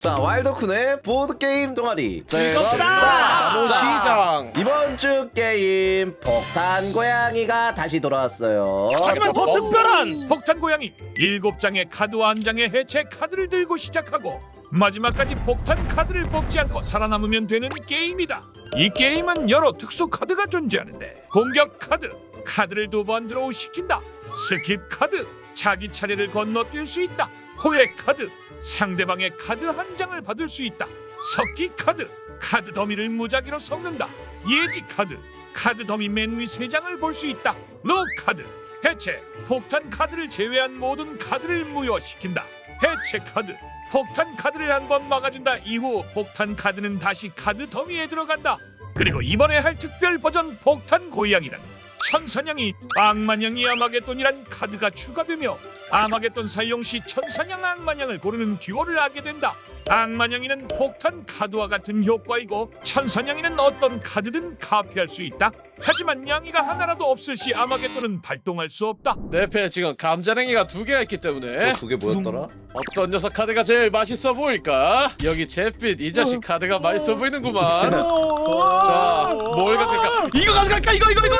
자 와일드쿤의 보드게임 동아리 즐겁다! 자, 시장. 이번 주 게임 폭탄 고양이가 다시 돌아왔어요 하지만 더 어. 특별한 폭탄 고양이 일곱 장의 카드와 한 장의 해체 카드를 들고 시작하고 마지막까지 폭탄 카드를 뽑지 않고 살아남으면 되는 게임이다. 이 게임은 여러 특수 카드가 존재하는데 공격 카드, 카드를 두 번 드로우 시킨다. 스킵 카드, 자기 차례를 건너뛸 수 있다. 호의 카드, 상대방의 카드 한 장을 받을 수 있다. 섞기 카드, 카드 더미를 무작위로 섞는다. 예지 카드, 카드 더미 맨 위 세 장을 볼 수 있다. 로 카드, 해체, 폭탄 카드를 제외한 모든 카드를 무효시킨다. 해체 카드, 폭탄 카드를 한 번 막아준다. 이후 폭탄 카드는 다시 카드 더미에 들어간다. 그리고 이번에 할 특별 버전 폭탄 고양이란 천사냥이 악마냥이 아마겟돈이란 카드가 추가되며 아마겟돈 사용 시 천사냥 악마냥을 고르는 듀오를 하게 된다. 악마냥이는 폭탄 카드와 같은 효과이고 천사냥이는 어떤 카드든 카피할 수 있다. 하지만 냥이가 하나라도 없을 시 아마겟돈은 발동할 수 없다. 내패 지금 감자냉이가 두 개가 있기 때문에 그게 뭐였더라? 어떤 녀석 카드가 제일 맛있어 보일까? 여기 잿빛 이 자식 카드가 맛있어 보이는구만. 자, 뭘 가져갈까? 이거 가져갈까? 이거 이거 이거 이거 이거 이거.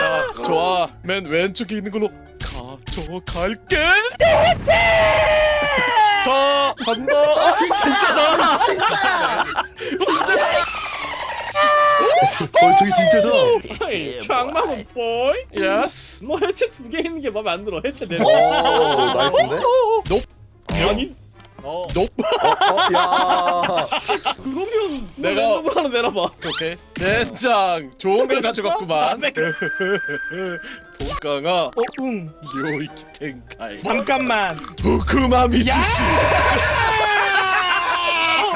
야, 좋아. 맨 왼쪽에 있는 걸로 가져갈게. 자, 간다. 아, 진짜다 진짜야 어 저기 진짜죠? 장마군 보이? 예스. 너 해체 두 개 있는 게 마음에 안 들어 해체 네오 나이스인데? 아니? 어 높. 어, 야 그러면 내가- 내가 랜덤으로 하나 내놔봐 오케이. 젠장 좋은 걸 가져갔구만. 아, 동강아. 어? 응 요이키 텐카이. 잠깐만 부크마미 지시.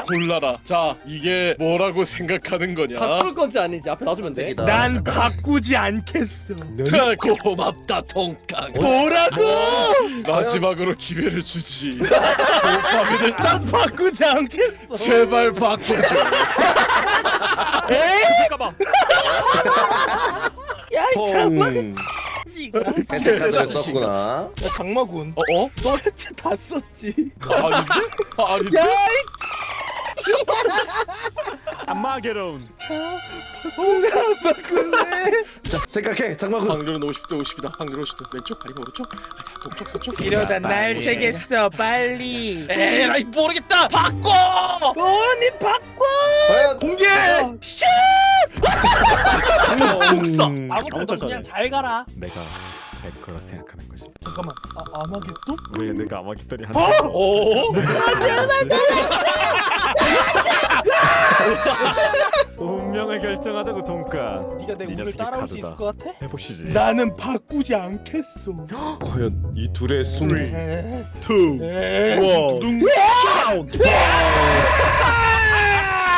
골라라. 자, 이게 뭐라고 생각하는 거냐? 바꿀 건지 아니지 앞에 놔주면 돼. 난 바꾸지 않겠어 하, 고맙다 동강. 뭐라고? 마지막으로 기회를 주지. 좋다면 난 바꾸지 않겠어 제발 바꿔줘. 에이 잠깐만. 야 이 장마군 퐁 해체 카드를 자식. 썼구나 야 장마군 어 어? 너 해체 다 썼지 아닌데? 아닌데? 아마게론. 안 바꿀래 자 생각해 장마군 확률은 50대 50이다. 확률 50대 왼쪽 아니면 오른쪽? 아니야 동쪽 서쪽. 이러다 날 새겠어 빨리 에라이 모르겠다. 바꿔. 너니 바꿔 과연 공개 슛 음. 아무것도 그냥 잘 가라 내가 될 거라 생각하는 거지. 잠깐만 아, 아마겟돈? 왜 내가 아마겟돈이 한 어? 오. 운명을 결정하자고 동가. 네가 내이 운을 녀석이 따라올 수. 있을 것 같아? 해보시지. 나는 바꾸지 않겠어 과연 이 둘의 숨을 투 원.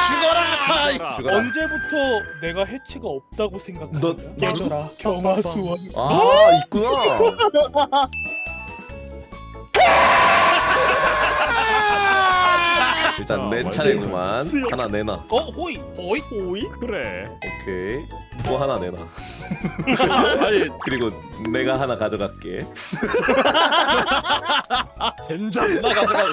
죽어라. 죽어라 언제부터 내가 해체가 없다고 생각하냐? 너- 얘들아 경화수원 아 있구나 일단 내 차례구만. 하나 내놔. 어 호이 호이? 호이? 그래. 오케이. 또 하나 내놔. 아니 그리고 내가 하나 가져갈게. 젠장. 나 가져가는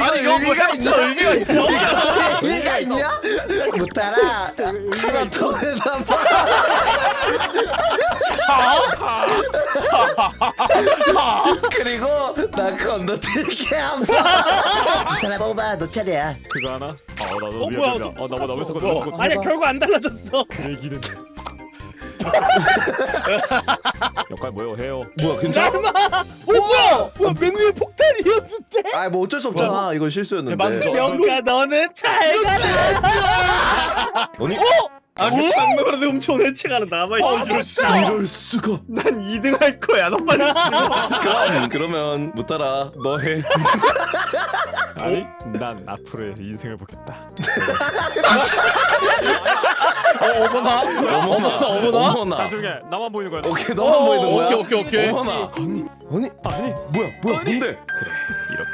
아니 이거 뭐 해봤자 의미가 있어? 의미가 있냐? 못하라. 하나 더 내놔봐 그리고 나 건너뛸게 한번. 못하라 먹어봐. 너 차례야. 그거 하나? 어 나도 어, 미안 뭐야, 미안. 어 나만 섞어 뭐. 나만 섞어. 아니야 결국 안 달라졌어. 얘기는. 역할 뭐요? 해요. 뭐야 괜찮아? 어 뭐야? 뭐야 맨 위에 폭탄이었는데? 아뭐 어쩔 수 없잖아. 이건 실수였는데. 대만족. 영가 너는 잘 가라 아니 아그 장면으로 훔쳐온 해체가 남아있어 어, 이럴 수. 이럴 수가 난 2등 할 거야 너 빨리 그럼 그러면 못하라 너해 아니 난 앞으로의 인생을 보겠다. 어, 어머나. 어머나. 어머나. 어머나 나중에 나만 보이는 거야. 오케이 너만 보이는 거야 오케이 오케이 오케이. 어머나 아니 아니 아니 뭐야 뭐야 뭔데 그래 이렇게.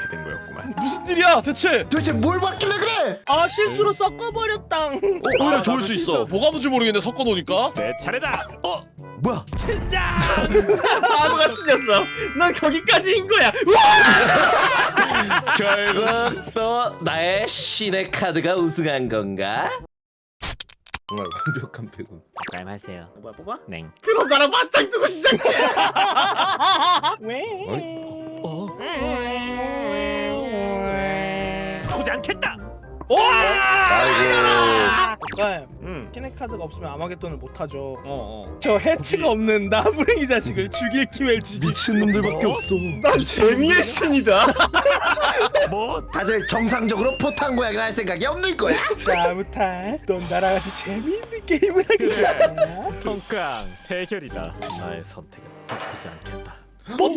무슨 일이야 대체? 도대체 뭘 받길래 그래 아 실수로 섞어버렸당 어, 오히려 좋을 수 있어 뭐가 뭔지 모르겠네 섞어 놓으니까. 내 차례다. 어 뭐야? 바보 같은 녀석. 난 거기까지인 거야. 결국 또 나의 신의 카드가 우승한 건가? 정말 완벽한 패군. 말하세요. 뭐야 뽑아? 냉. 그럼 나랑 맞짱 뜨고 시작해. 왜? 아이고. 오감 응. 신의 카드가 없으면 아마겟돈을 못 하죠. 어 어. 저 해치가 없는 나부랭이 자식을 죽일 기회를 주지. 미친 놈들밖에 없어. 난 재미의 신이다. 뭐? 다들 정상적으로 포탄 고양이를 할 생각이 없는 거야? 자부탄 넌 나랑 같이 재미있는 게임을 하겠다. 텅깡 해결이다. 나의 선택은 바꾸지 않겠다. 뭐?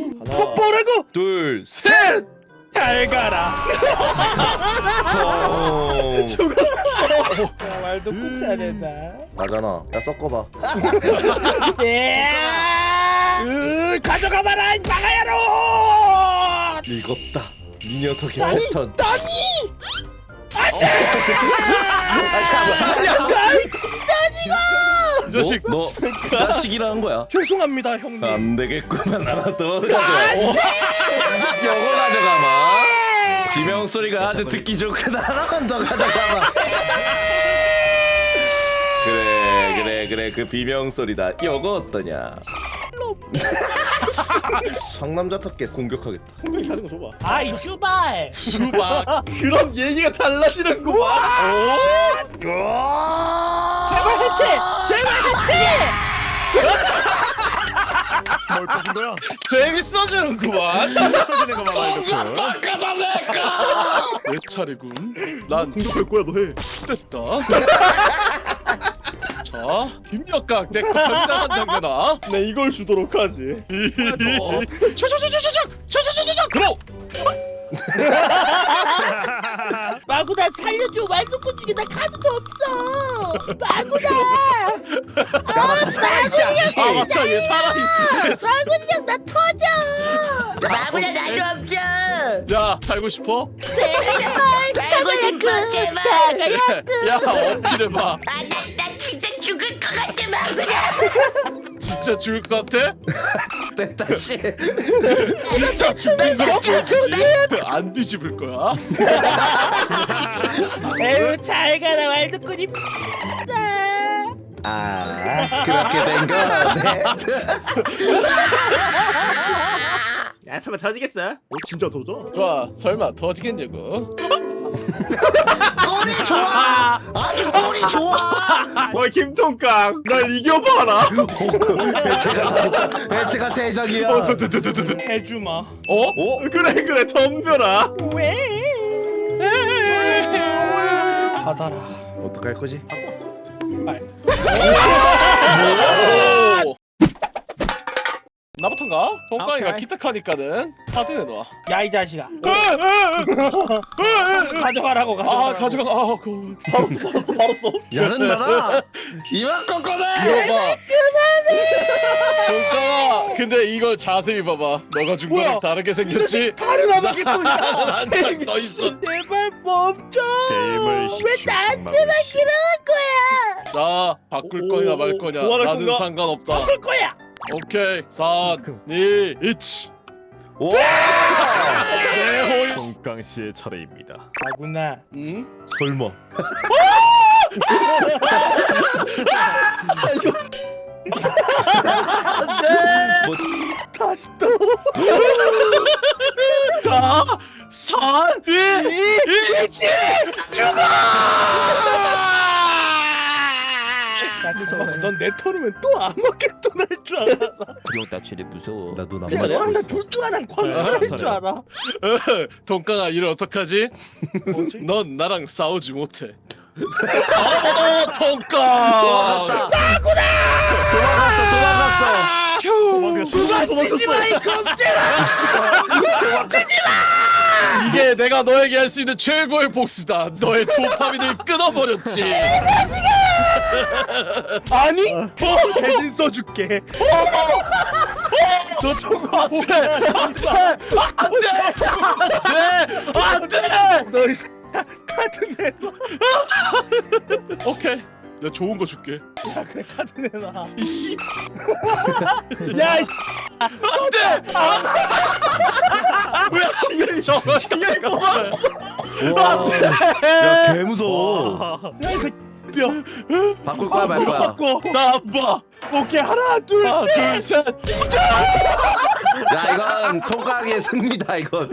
뭐라고? 둘, 셋. 잘 가라. 어. 죽었어. 야, 말도 꼭 잘했다. 나잖아. 야 섞어봐. 예. 으, 가져가 봐라 이 마가야로. 읽었다. 이 녀석의 패턴. 이 자식 너 자식이라는 거야. 죄송합니다 형님. 안 되겠구만 하나 더 가져가. 요거 가져가마. 비명 소리가 아주 듣기 좋구나. 하나만 더 가져가마. 그래 그래 그래 그 비명 소리다. 요거 어떠냐? 상남자 답게 공격하겠다. 형님 가진 거 줘봐. 아이 슈발. 수박 그럼 얘기가 달라지는구만. 제발 해체! 제발 해체! 뭘 뽑은 거야? 재밌어지는구만. 써지는 거 봐봐 이렇게. 내 차례군. 난 공격할 거야 너해. 됐다. 자, 김역각 내거 당장한 장면아. 내 이걸 주도록 하지. 초초초초초초 초초초초초 그럼. 마구나 살려줘. 말도코 중에 나 카드도 없어. 마구나. 살아있지 않지. 아 맞다 얘 살아있어 마구나 나 터져. 마구나 나도 없어 야 살고 싶어? 제발 살고 싶어 제발. 야 어필해봐. 아나 진짜 죽을 것 같아 마구나. 진짜 죽을 것 같아? 됐다 씨. 진짜 죽는 걸 보여주지 안 뒤집을 거야 에휴 잘 가라 말도코니 아 그렇게 된 거네. 야 설마 터지겠어? 어 진짜 터져? 좋아 설마 더지겠냐고 꼴이 좋아. 아주 꼴이 좋아. 어 김통깡 날 이겨봐라. 배체가 다 배체가 세 장이야. 해주마. 어? 오? 그래 그래 덤벼라. 왜? 받아라. 어떡할 거지? 오. 나부터인가? 동강이가 오케이. 기특하니까는 카드 내놔 야 이 자식아. 가져가라고 가져가. 아 가져가 아 그. 바로 써 바로 써 바로 써. 야는 나라. 이만 꺾어내. 이거 봐 동강아 근데 이걸 자세히 봐봐 너가 준 거랑? 다르게 생겼지? 다른. 한장 더 있어 제발 멈춰. 게임을 왜 나한테만 그러는 거야 자 바꿀 오, 거냐 오, 말 오, 거냐 나는 건가? 상관없다 그럴 거야. 오케이 3 2 1 오. 네, 텅깡 씨의 차례입니다. 아구나. 응? 설마. 뭐, 다시 또. 자3 2 1 야 잠깐만. 넌내 털으면 또 아마겟돈 할줄 알아. 그리고 나 쟤네 무서워. 나도 남 그래서 맞고 너랑 있어. 나둘 중 하나는 광탈 아, 할줄 알아. 동강아 이를 어떡하지? 뭐지? 넌 나랑 싸우지 못해 싸워 동강 도망갔어 도망갔어. 누가 도망쳤어? 이게 내가 너에게 할 수 있는 최고의 복수다 너의 도파민을 끊어버렸지 아니? 대신 써줄게. 너 저거 안돼 안돼 안돼 너이 카드 내놔. 오케이. 내가 좋은 거 줄게. 야 그래 카드 내놔 이씨. 야 이- 안돼 뭐야 저거? 기현이 고마워 야 개 무서워. 야, 이 새끼 뼈. 바꿀 거야 말 거야? 바꿔. 나봐. 오케이 하나 둘 하나 둘 셋. 야 이건 통깡의 승리다 이건.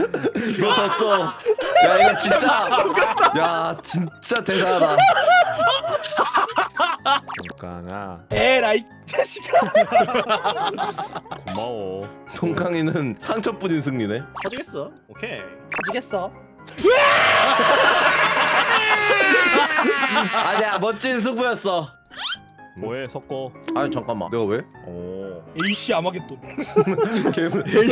이거 졌어. 야 이거 진짜. 야 진짜 대단하다. 동강아. 에라이 자식아. 고마워. 통깡이는 상처뿐인 승리네. 터지겠어. 오케이. 가지겠어 아니야 멋진 승부였어. 뭐해 섞어. 아니 잠깐만. 내가 왜? 오 에이씨 아마겟돈.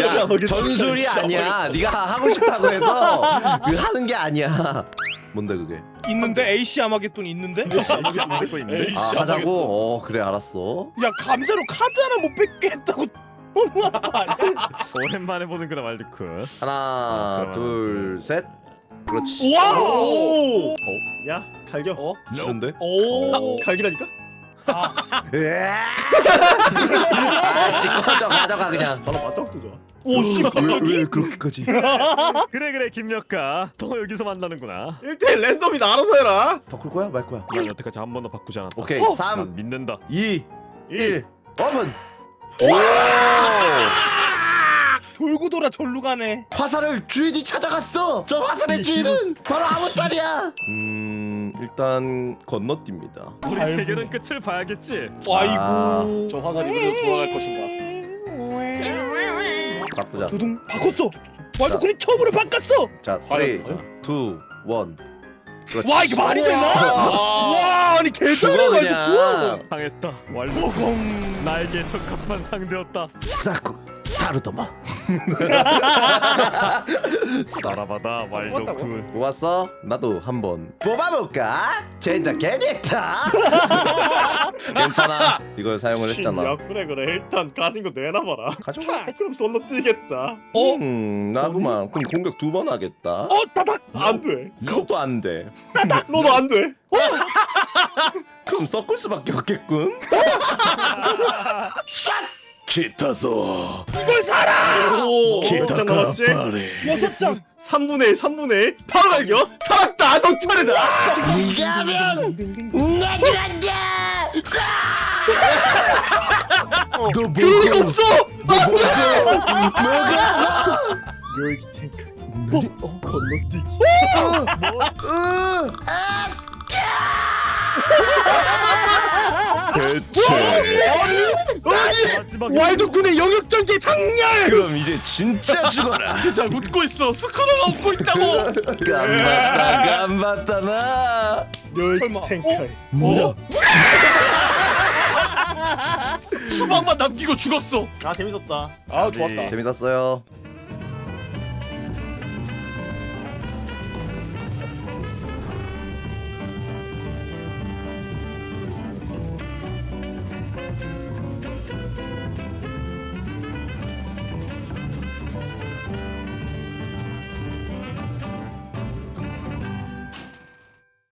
야, 전술이 아니야. 네가 하고 싶다고 해서 그 하는 게 아니야. 뭔데 그게? 있는데 에이씨 아마겟돈 있는데? 알고 있네. 에이. 아 하자고? 어 그래 알았어. 야 감자로 카드 하나 못 뺏겠다고. 너무한 거 아니야? 오랜만에 보는구나 말드크 하나 아, 그럼 둘 셋 그렇지. 와우! 야, 갈겨. 어? 싫은데? 오. 갈기라니까? 아씨 꺼져 가져가 그냥. 바로 맞닥도 좋아. 오씨 왜, 왜 그렇게까지? 그래 그래 김력가. 또 여기서 만나는구나. 1대1 랜덤이다 알아서 해라. 바꿀 거야? 말 거야? 난 여태까지 한 번도 바꾸지 않았다. 오케이 어? 3난 믿는다. 2 1. 1 오픈. 돌고 돌아 절로 가네. 화살을 주인이 찾아갔어. 저 화살의 주인은 바로 아무 딸이야. 음 일단 건너뜁니다. 우리 아이고. 대결은 끝을 봐야겠지? 아이고. 저 화살이면 돌아갈 것인가? 바꾸자. 두둥 바꿨어. 와이도 그래 처음으로 바꿨어. 자 3 2 1 그렇지. 와 이게 말이 되나? 와. 아니 죽어 개잘해 그냥 와이도 당했다. 뚜 나에게 적합한 상대였다. 싸고 사르도마 알아봐다 왈도쿤 뽑았어? 나도 한번 뽑아볼까? 젠장 했다 괜찮아 이걸 사용을 야 했잖아 그래 그래 일단 가진 거 내놔봐라. 가져가 그럼 솔로 뛰겠다. 어? 음 나구만 그럼 공격 두 번 하겠다 어 따닥 안 돼. 그것도 안돼 너도 안 돼. 그럼 섞을 수밖에 없겠군 샷! 기타소 이걸 사라 오 몇장 남았지? 여섯 장 3분의 1, 3분의 1. 바로 갈겨. 살았다. 너 차례다. 네가 하면 나도 한다. 너 그럴 리가 없어. 뭐가 묘기 탱크. 어? 건너뛰기. 마지 막에 와이드쿤의 영역전개 장렬! 그럼 이제 진짜 죽어라. 자 웃고 있어. 스쿠너가 웃고 있다고. 깜봤다 깜봤다 나. 묘기 설마. 탱크. 뭐야 수박만 남기고 죽었어. 아 재밌었다. 아 좋았다. 재밌었어요